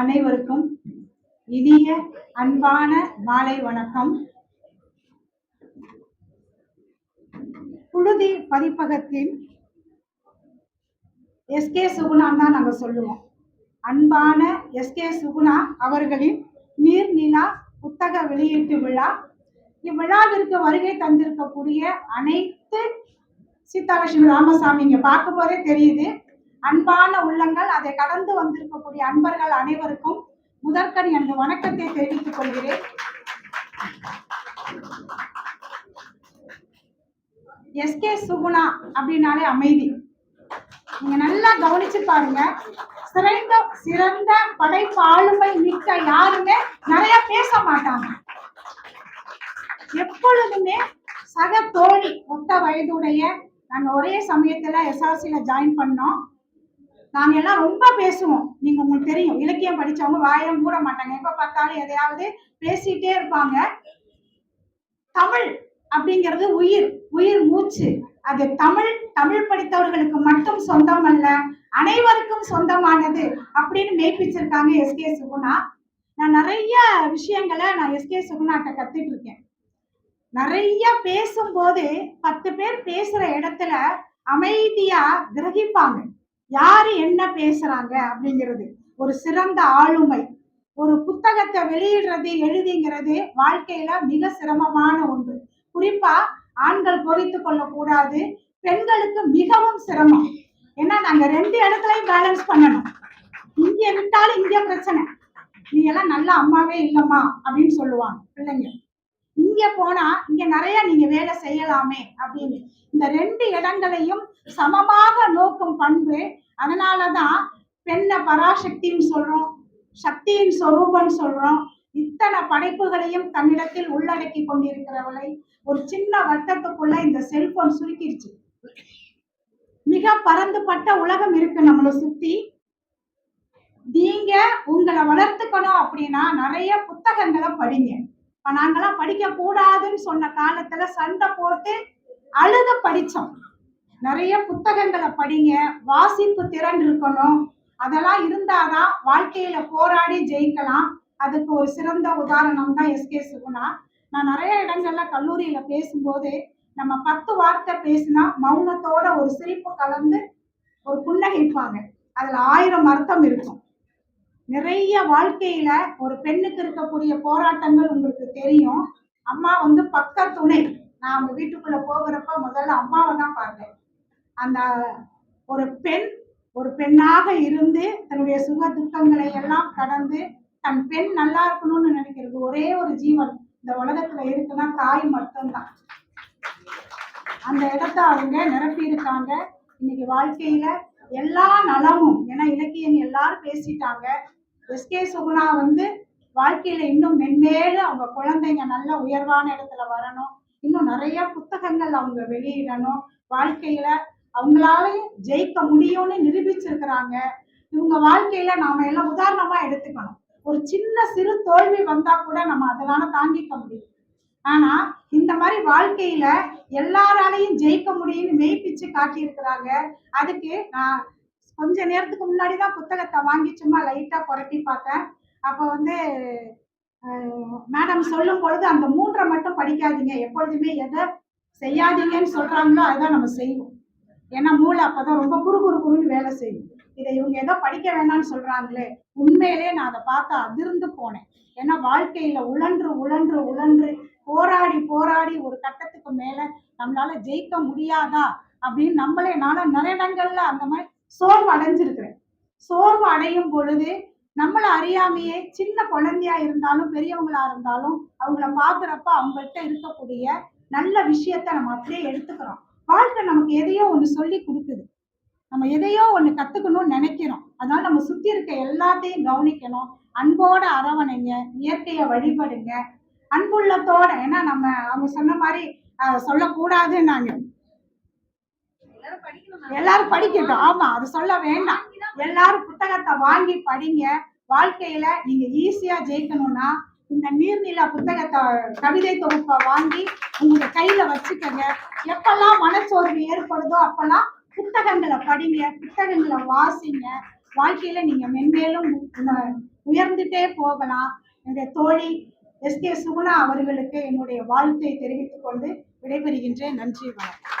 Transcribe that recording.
அனைவருக்கும் இனிய அன்பான மாலை வணக்கம். புழுதி பதிப்பகத்தின் எஸ்கே சுகுணான் தான் நாங்கள் சொல்லுவோம். அன்பான எஸ்கே சுகுணா அவர்களின் நீர்நிலா புத்தக வெளியீட்டு விழா. இவ்விழாவிற்கு வருகை தந்திருக்கக்கூடிய அனைத்து சீதாலட்சுமி ராமசாமி இங்க பார்க்கும் போதே தெரியுது. அன்பான உள்ளங்கள் அதை கடந்து வந்திருக்கக்கூடிய அன்பர்கள் அனைவருக்கும் முதற்கண் எனது வணக்கத்தை தெரிவித்துக் கொள்கிறேன். எஸ்கே சுகுணா அப்படின்னாலே அமைதி. நீங்க நல்லா கவனிச்சு பாருங்க. சிறந்த சிறந்த படைப்பு ஆளுமை மிக்க யாருமே நிறைய பேச மாட்டாங்க. எப்பொழுதுமே சக தோழி ஒத்த வயதுடைய நாங்க ஒரே சமயத்துல எஸ்ஆர்சியில ஜாயின் பண்ணோம். நாங்க எல்லாம் ரொம்ப பேசுவோம். நீங்க உங்களுக்கு தெரியும். இலக்கியம் படிச்சவங்க வாயம் மூட மாட்டாங்க. எப்ப பார்த்தாலும் எதையாவது பேசிட்டே இருப்பாங்க. தமிழ் அப்படிங்கிறது உயிர் உயிர் மூச்சு. அது தமிழ் தமிழ் படித்தவர்களுக்கு மட்டும் சொந்தம் அல்ல அனைவருக்கும் சொந்தமானது அப்படின்னு மெய்ப்பிச்சிருக்காங்க எஸ்கே சுகுணா. நான் நிறைய விஷயங்களை நான் எஸ்கே சுகுணாட்ட கத்துட்டு இருக்கேன். நிறைய பேசும்போது பத்து பேர் பேசுற இடத்துல அமைதியா கிரகிப்பாங்க. யாரு என்ன பேசுறாங்க அப்படிங்கிறது. ஒரு சிறந்த ஆளுமை. ஒரு புத்தகத்தை வெளியிடுறது எழுதிங்கிறது வாழ்க்கையில மிக சிரமமான ஒன்று. குறிப்பா ஆண்கள் பொறித்து கொள்ளக்கூடாது பெண்களுக்கு மிகவும் சிரமம். ஏன்னா நாங்க ரெண்டு இடத்துலயும் பேலன்ஸ் பண்ணணும். இங்க விட்டாலும் இங்க பிரச்சனை. நீ எல்லாம் நல்ல அம்மாவே இல்லம்மா அப்படின்னு சொல்லுவாங்க பிள்ளைங்க. இங்க போனா இங்க நிறைய நீங்க வேலை செய்யலாமே அப்படின்னு. இந்த ரெண்டு இடங்களையும் சமமாக நோக்கும் பண்பு அதனாலதான் பெண்ணை பராசக்தின்னு சொல்றோம் சக்தியின் சொரூபம் சொல்றோம். இத்தனை படைப்புகளையும் தன்னிடத்தில் உள்ளடக்கி கொண்டிருக்கிறவளை ஒரு சின்ன வட்டத்துக்குள்ள இந்த செல்போன் சுருக்கிருச்சு. மிக பரந்துபட்ட உலகம் இருக்கு நம்மளை சுத்தி. நீங்க உங்களை வளர்த்துக்கணும் அப்படின்னா நிறைய புத்தகங்களை படிங்க. இப்ப நாங்கெல்லாம் படிக்க கூடாதுன்னு சொன்ன காலத்துல சண்டை போட்டு அழுத படிச்சோம். நிறைய புத்தகங்களை படிங்க வாசிப்பு திறன் இருக்கணும். அதெல்லாம் இருந்தாதான் வாழ்க்கையில போராடி ஜெயிக்கலாம். அதுக்கு ஒரு சிறந்த உதாரணம் தான் எஸ்கே சுகுணா. நான் நிறைய இடங்கள்ல கல்லூரியில பேசும்போது நம்ம பத்து வார்த்தை பேசினா மௌனத்தோட ஒரு சிரிப்பு கலந்து ஒரு புன்னகைப்பாங்க. அதுல ஆயிரம் அர்த்தம் இருக்கும். நிறைய வாழ்க்கையில ஒரு பெண்ணுக்கு இருக்கக்கூடிய போராட்டங்கள் உங்களுக்கு தெரியும். அம்மா வந்து பக்க துணை. நான் அவங்க வீட்டுக்குள்ள போகிறப்ப முதல்ல அம்மாவை தான் பார்த்தேன். அந்த ஒரு பெண் ஒரு பெண்ணாக இருந்து தன்னுடைய சுக துக்கங்களை எல்லாம் கடந்து தன் பெண் நல்லா இருக்கணும்னு நினைக்கிறது ஒரே ஒரு ஜீவன். இந்த உலகத்துல இருக்குன்னா தாய் மட்டும்தான். அந்த இடத்த அவங்க நிரப்பி இருக்காங்க இன்னைக்கு வாழ்க்கையில எல்லா நலமும் ஏன்னா இலக்கியம் எல்லாரும் பேசிட்டாங்க. எஸ்கே சுகுணா வந்து வாழ்க்கையில இன்னும் மென்மேலும் அவங்க குழந்தைங்க நல்ல உயர்வான இடத்துல வரணும். இன்னும் நிறைய புத்தகங்கள் அவங்க வெளியிடணும். வாழ்க்கையில அவங்களாலையும் ஜெயிக்க முடியும்னு நிரூபிச்சிருக்கிறாங்க. இவங்க வாழ்க்கையில நாம எல்லாம் உதாரணமா எடுத்துக்கணும். ஒரு சின்ன சிறு தோல்வி வந்தா கூட நம்ம அதனால தாங்கிக்க முடியும். ஆனா இந்த மாதிரி வாழ்க்கையில எல்லாராலையும் ஜெயிக்க முடியும்னு மெய்ப்பிச்சு காட்டியிருக்கிறாங்க. அதுக்கு நான் கொஞ்ச நேரத்துக்கு முன்னாடி தான் புத்தகத்தை வாங்கி சும்மா லைட்டா புரட்டி பார்த்தேன். அப்போ வந்து மேடம் சொல்லும் பொழுது அந்த மூன்றை மட்டும் படிக்காதீங்க. எப்பொழுதுமே எதை செய்யாதீங்கன்னு சொல்றாங்களோ அதுதான் நம்ம செய்வோம். ஏன்னா மூளை அப்பதான் ரொம்ப குறு குறு குறுன்னு வேலை செய்யும். இதை இவங்க ஏதோ படிக்க வேணாம்னு சொல்றாங்களே உண்மையிலே நான் அதை பார்த்து அதிர்ந்து போனேன். ஏன்னா வாழ்க்கையில உழன்று உழன்று உழன்று போராடி போராடி ஒரு கட்டத்துக்கு மேல நம்மளால ஜெயிக்க முடியாதா அப்படின்னு நம்மளே நானும் நிறைய இடங்கள்ல அந்த மாதிரி சோர்வு அடைஞ்சிருக்கிறேன் சோர்வு அடையும் பொழுது நம்மளை அறியாமையே சின்ன குழந்தையா இருந்தாலும் பெரியவங்களா இருந்தாலும் அவங்கள பாக்குறப்ப அவங்கள்ட்ட இருக்கக்கூடிய நல்ல விஷயத்த நம்ம அப்படியே எடுத்துக்கிறோம். வாழ்க்கை நமக்கு எதையோ ஒண்ணு சொல்லி கொடுக்குது. நம்ம எதையோ ஒண்ணு கத்துக்கணும்னு நினைக்கிறோம். அதனால நம்ம சுத்தி இருக்க எல்லாத்தையும் கவனிக்கணும். அன்போட அரவணைங்க இயற்கையை வழிபடுங்க. அன்புள்ளத்தோட ஏன்னா நம்ம அவங்க சொன்ன மாதிரி சொல்லக்கூடாதுன்னாங்க. எல்லாரும் படிக்கட்டும். ஆமா அது சொல்ல வேண்டாம். எல்லாரும் புத்தகத்தை வாங்கி படிங்க. வாழ்க்கையில நீங்க ஈஸியா ஜெயிக்கணும்னா இந்த நீர்நில புத்தகத்தை கவிதை தொகுப்பை வாங்கி உங்க கையில வச்சுக்கங்க. எப்பெல்லாம் மனச்சோர்வு ஏற்படுதோ அப்பெல்லாம் புத்தகங்களை படிங்க புத்தகங்களை வாசிங்க. வாழ்க்கையில நீங்க மென்மேலும் உயர்ந்துட்டே போகலாம். என்னுடைய தோழி எஸ் கே சுகுணா அவர்களுக்கு என்னுடைய வாழ்த்தை தெரிவித்துக் கொண்டு விடைபெறுகின்றேன். நன்றி வணக்கம்.